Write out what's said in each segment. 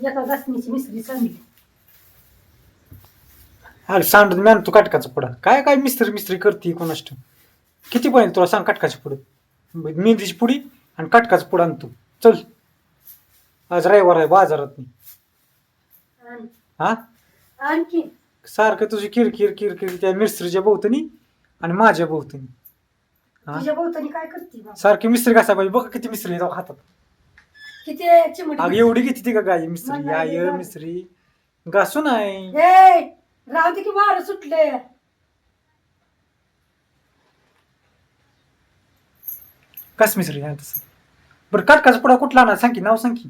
एका घासणीची मिसरी सांगली अरे मॅन तू काटकाचं पुढं काय काय मिस्त्री मिस्त्री करते कोणाष्ट? किती पण तुला सांग काटकाच्या पुढं. मेहंदीची पुडी आणि काटकाचं पुढं आणतो. चल. आज रविवार आहे बाजारात मी. आण- हा? आणखी? सारखं तुझी किरकिर किरकिर त्या मिस्त्रीच्या भोवतनी आणि माझ्या भोवतनी हा? तुझ्या भोवतानी काय करते बा? सारखी मिस्त्री कसा पाहिजे? बघ किती मिस्त्री जाऊ हातात. किती चिमट अगं एवढी किती ती का गाय मिस्त्री मला आय नाही मिस्त्री. घासू नाही. ए राहू दे की वारं सुटले. कस मिस्त्री आहे तसं? बरं काटकाचा पुढा कुठला आणा? सांग की नाव सांग की.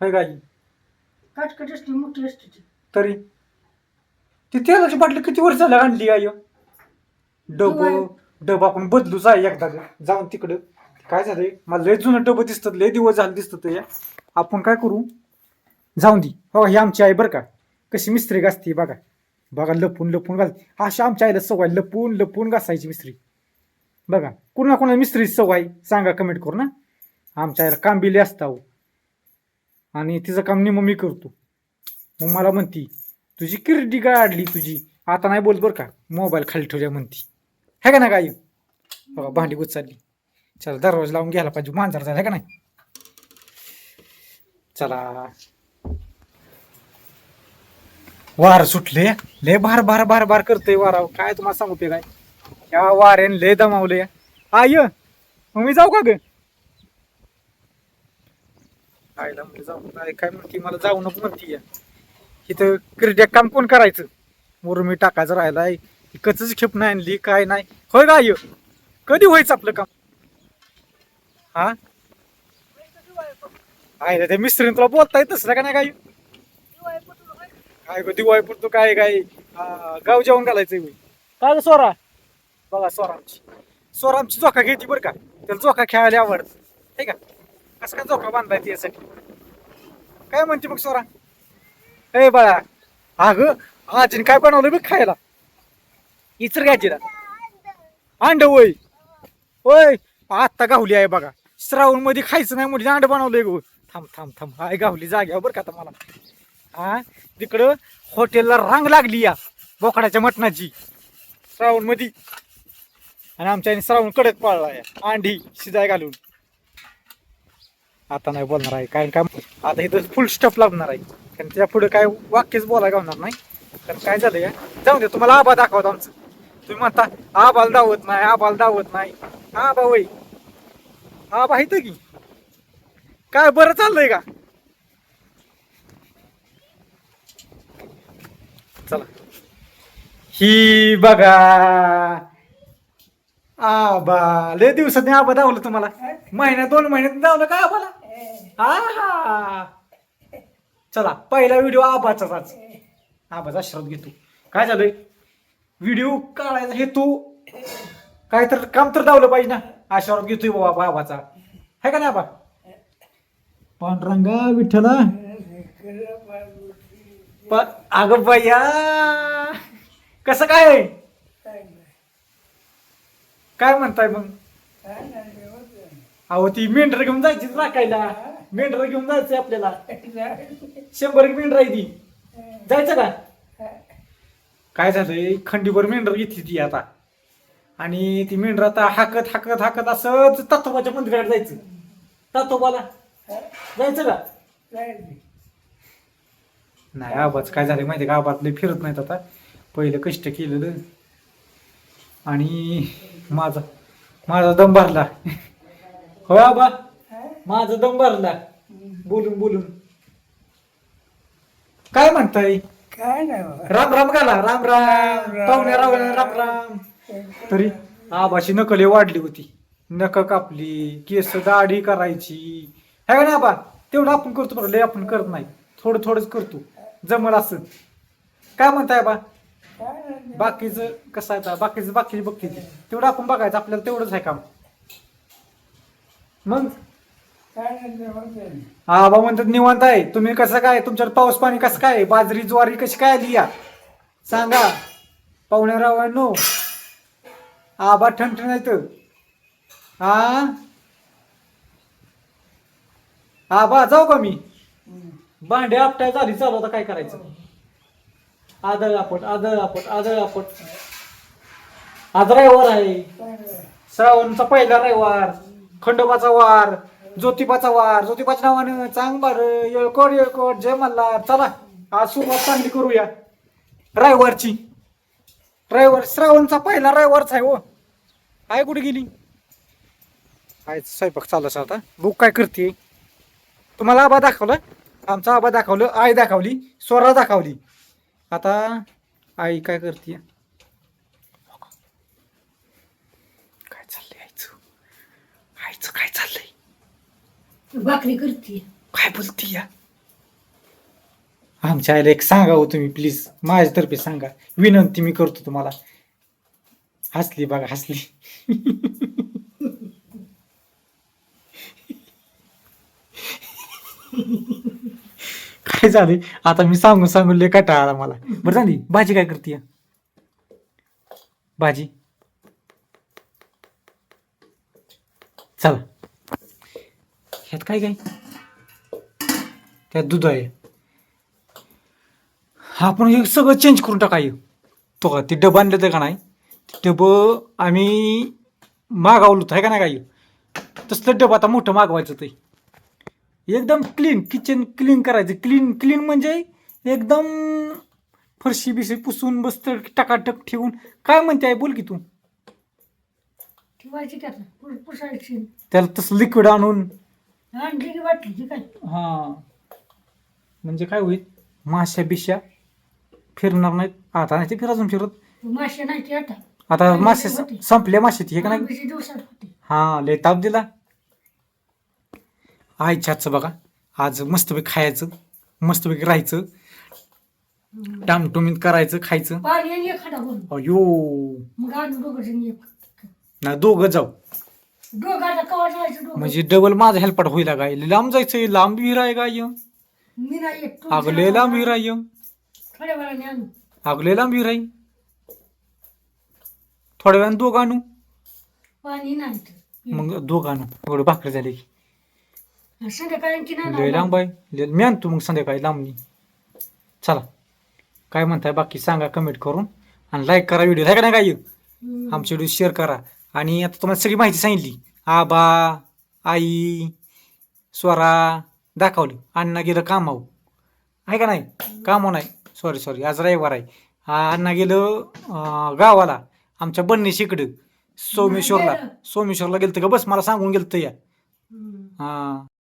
होय गाई. काटकट असते मोठी असते तरी. ती तेलाची बाटली किती वर्ष झालं आणली आई? डब डब आपण बदलूच आहे एकदा. जाऊन तिकडं. काय झालंय? मला लय जुनं डबं दिसतात लय दिवस झालं दिसतात या आपण काय करू? जाऊन दे. हो ही आमची आई बरं का कशी मिस्त्री घासते बघा. बघा लपून लपून घालते. अशी आमच्या आईला सवय लपून लपून घासायची मिस्त्री. बघा कुणा कुणा मिस्त्री सवय सांगा कमेंट करू ना आमच्या आईला काम बिले असताव आणि तिचं काम निम मी करतो. मग मला म्हणती तुझी किरडी गाडली तुझी. आता नाही बोल बरं का? मोबाईल खाली ठेवल्या म्हणती. है का ना काय बघा भांडी उचलली चला दररोज लावून घ्यायला पाहिजे. मांजर झाला का नाही? चला. वार सुटले. लय भार भार भार भार करतोय वारा काय तुम्हाला सांगू पे काय? या वाऱ्याने लय दमावले आय मग मी जाऊ का ग? आईला म्हणजे जाऊ. आई काय म्हणते? मला जाऊ नको म्हणती. इथं क्रीड्या काम कोण करायचं? मुरमी टाकायचं राहिलाय. कचच खेप नाही आणली काय नाही. होय का आय कधी व्हायचं आपलं काम? हा? आहे ते मिस्त्रीने तुला बोलता येतच ना का नाही काय काय गं दिवाळी पुरतो काय काय? हा, गाव जेवण घालायचंय. काय गं सोरा? बघा सोरामची सोरामची चोखा घ्यायची बरं का. त्याला चोखा खेळायला आवडत ठीक का कसं काय चोखा बांधायची यासाठी काय म्हणते मग सोरा? ए बाळा अगं आजीने काय बनवलं बघ खायला? इचर घ्यायची ना. अंड होय. होय आत्ता गावली आहे बघा. श्रावणमध्ये खायचं नाही म्हणजे अंड बनवलंय गो. थांब थांब थांब. हाय गावली जाग्यावर बरं का आता मला. हा तिकडं हॉटेलला रांग लागली या बोकडाच्या मटणाची. श्रावणमध्ये आणि आमच्या आईने श्रावण कडक पाळला या अंडी शिजाय घालून. आता नाही बोलणार आहे कारण काय आता इथं फुल स्टॉप लागणार आहे. कारण त्या पुढे काय वाक्यच बोलायला गावणार नाही. कारण काय झालंय जाऊ दे तुम्हाला आबा दाखवत आमचं. तुम्ही म्हणता आबाल दावत नाही आबाल दावत नाही. आबा वय हा इथं की. काय बरं चाललंय का? चला. ही बघा. आबा लय दिवसात आबा धावलं तुम्हाला. महिन्यात दोन महिन्यात धावलं का आबाला? आहा. चला पहिला व्हिडिओ आबाचाच आज. आबाचा आश्रत घेतो. काय झालंय? व्हिडिओ काढायचा हेतू काय तर काम तर धावलं पाहिजे ना. आशीर्वाद घेतोय बाबा आबाचा है का नाही आबा पांडुरंगा विठ्ठला. प- अगं बया कसं काय? आहे? काय म्हणताय मग? अहो ती मेंढर घेऊन जायची राखायला. मेंढर घेऊन जायचंय आपल्याला. शंभर एक मेंढर आहे ती. जायचं का? काय झालंय? खंडीभर मेंढर घेतली ती आता. आणि ती मेंढर आता हाकत हाकत हाकत असंच तातोबाच्या मंदिरात जायचं. तातोबाला. जायचं का? नाही आवाज काय झालं माहिती का? लय फिरत नाहीत आता. पहिलं कष्ट केलेलं. आणि माझा माझा दम भरला. हो आबा. माझा दम भरला. बोलून बोलून. काय म्हणताय? काय नाही. राम राम गाला राम राम. पाहुण्या राव राम राम. तरी आबाची नकले वाढली होती. नक कापली केस दाढी करायची. है का नाही आबा? तेवढं आपण करतो बरं लय आपण करत नाही. थोडं थोडंच करतो. जमल असं. काय म्हणताय बा बाकीचं कसं आहे आता? बाकीचं बाकीची बघते तेवढं आपण बघायचं आपल्याला तेवढंच आहे काम. मग? हा बा आबा म्हणतात निवांत आहे. तुम्ही कसं काय? तुमच्यावर पाऊस पाणी कसं काय? बाजरी ज्वारी कशी काय आली या? सांगा. पाहुण्या रावांनो आबा ठणठण हा? आबा जाऊ का मी? भांडे आपटाय झाली चालू आता काय करायचं? आदळ आपट आदळ आपट आदळ आपट. आज रविवार आहे. श्रावणचा पहिला रविवार खंडोबाचा वार ज्योतिबाचा वार. ज्योतिबाच्या नावानं चांग बर येळकोट येळकोट जय मल्हार. चला आज सुरुवात चांगली करूया. रविवारची. रविवार श्रावणचा पहिला रविवारच आहे हो. आहे कुठे गेली? आहे स्वयंपाक चालू असेल आता. बुक काय करते? तुम्हाला आबा दाखवलं? आमचा आबा दाखवलं आई दाखवली स्वरा दाखवली. आता आई काय करते? काय चाललंय आईचं? आईचं काय चाललंय? भाकरी करते. काय बोलती या आमच्या आईला एक सांगा हो तुम्ही प्लीज माझ्यातर्फे सांगा. विनंती मी करतो तुम्हाला. हसली बघा हसली. काय झाले आता मी सांगून सांगून लय कटा आला मला. बरं झाली भाजी काय करते? भाजी. चला. ह्यात काय काय? त्यात दूध आहे. आपण हे सगळं चेंज करून टाकाय तो का ते डबं आणलं तर का नाही? ते डबं आम्ही मागवलं होतं आहे का नाही काय तसलं डबं आता मोठं मागवायचं ते. एकदम क्लीन किचन क्लीन करायचं. क्लीन क्लीन म्हणजे एकदम फरशी बिशी पुसून बसत टकाटक ठेवून. काय म्हणते आहे बोल की तू. ठेवायची पुसायची. त्याला तसं लिक्विड आणून. आणली की वाटली की काय? हा. म्हणजे काय होईल? माश्या बिश्या. फिरणार नाहीत. आता नाही ते फिर अजून फिरत. मासे नाही ते आता. आता मासे. संपले मासे हे का नाही? आंब्याच्या दिवसात होते. हा लय ताप दिला. आईच्या हातचं बघा. आज मस्तपैकी खायचं मस्तपैकी राहायचं. टामटुमीत करायचं खायचं. पाणी आणि अयो मग आणून दोघं जण एक ना दोघं जाऊ. दोघं आता कवा जायचं दोघं? म्हणजे डबल माझा हेल्पाट होईल काय लांब जायचं लांब विहीर आहे काय मी नाही येत तू अगं लय लांब विहीर आहे थोड्या वेळाने आणू. लांब आहे थोड्या वेळानं दोघं आणू. पाणी नाही तर मग दोघं आणू. एवढं भाकरी झाली की. संध्याकाळी लय नाही लांब आहे. लय- मी आणतो मग संध्याकाळी लांबनी. चला. काय म्हणताय बाकी सांगा कमेंट करून. आणि लाईक करा व्हिडिओ आहे का नाही काय. आमचे व्हिडिओ शेअर करा. आणि आता तुम्हाला सगळी माहिती सांगितली. आबा आई स्वरा दाखवली. अण्णा गेलं कामाव आहे का नाही? कामाव नाही. सॉरी सॉरी आज रविवार आहे. हा, अण्णा गेलं गावाला आमच्या बन्नीशी इकडं सोमेश्वरला. सोमेश्वरला गेलं का? बस मला सांगून गेलं या. हा.